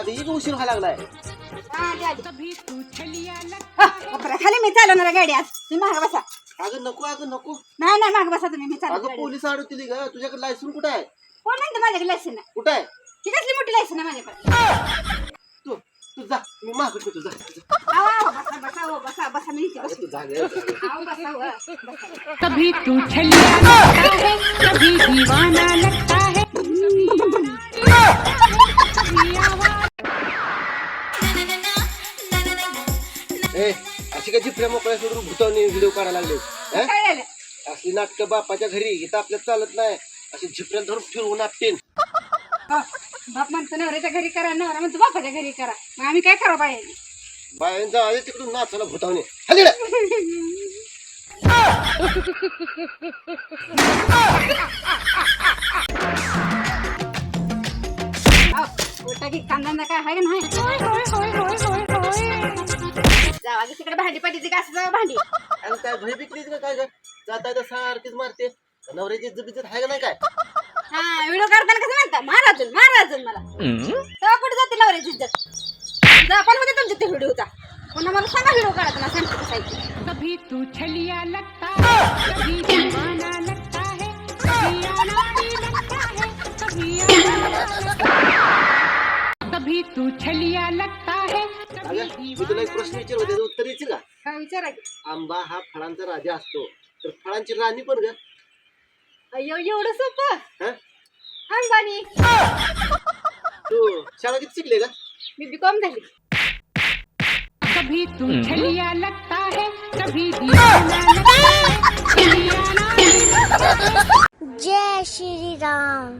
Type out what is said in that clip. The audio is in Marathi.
अगं एक उशीर व्हायला लागलाय. हा. हा, खाली मी चालवणार गाडी आज. तुम्ही माग बसा. अगं नको अगं नको. नाही नाही माग बसा तुम्ही मी अगं चालवणार. पोलीस अडवतील ग तुझ्याकडे लायसन कुठं आहे? कोण म्हणतं माझ्याकडे लायसन आहे? कुठं आहे? ती कसली मोठी लायसन आहे माझ्याकडे? तू तू जा. मी मागत तू जा जा. आहो, आहो, बसा बसा हो, बसा बसा मी इथे अगं बसू तू जा ग, जा ग. आहो, बसा हो, बसा. कभी तू छलिया लगता है ए अशी काय जिपऱ्या मोकळ्या सोडून भूतावनी व्हिडिओ काढायला लागले? हं? काय झालं? असली नाटकं बापाच्या घरी इथं आपल्याला चालत नाही. अशी झिपऱ्या धरून फिरवून आपटेन. हा, बाप म्हणतो नवऱ्याच्या घरी करा नवरा म्हणतो बापाच्या घरी करा. मग आम्ही काय करा बाहेर? जा आले तिकडून नाचायला भूतावणी. की कांदा काय आहे का की तिकडे भांडी पाहिजे का असं भांडी? आणि काय भय बिकलीच का काय ग? जाता येता सारखीच मारते. नवऱ्याची इज्जत बिज्जत आहे का नाही काय? हा व्हिडिओ काढताना कसं म्हणता? महाराजून महाराजून मला. तेव्हा कुठे जाते नवऱ्याची इज्जत? जा पण होते तुमच्या ते व्हिडिओचा पुन्हा मला सांगा व्हिडिओ काढताना सांगते कसायची कभी तू छलिया लगता है कभी दीवाना लगता है कभी अनाड़ी लगता है कभी आवारा। कभी तू छलिया लगता है अगं मी तुला एक प्रश्न विचारतो त्याचं उत्तर येईल का? काय विचारा की आंबा हा फळांचा राजा असतो. तर फळांची राणी पण ग. अय्यो एवढं सोपं? हं? अंबानी. तू शाळा किती शिकले का मी बी कॉम झाली. कभी तू छलिया लगता है कभी दीवाना है लगता है। जय श्री राम।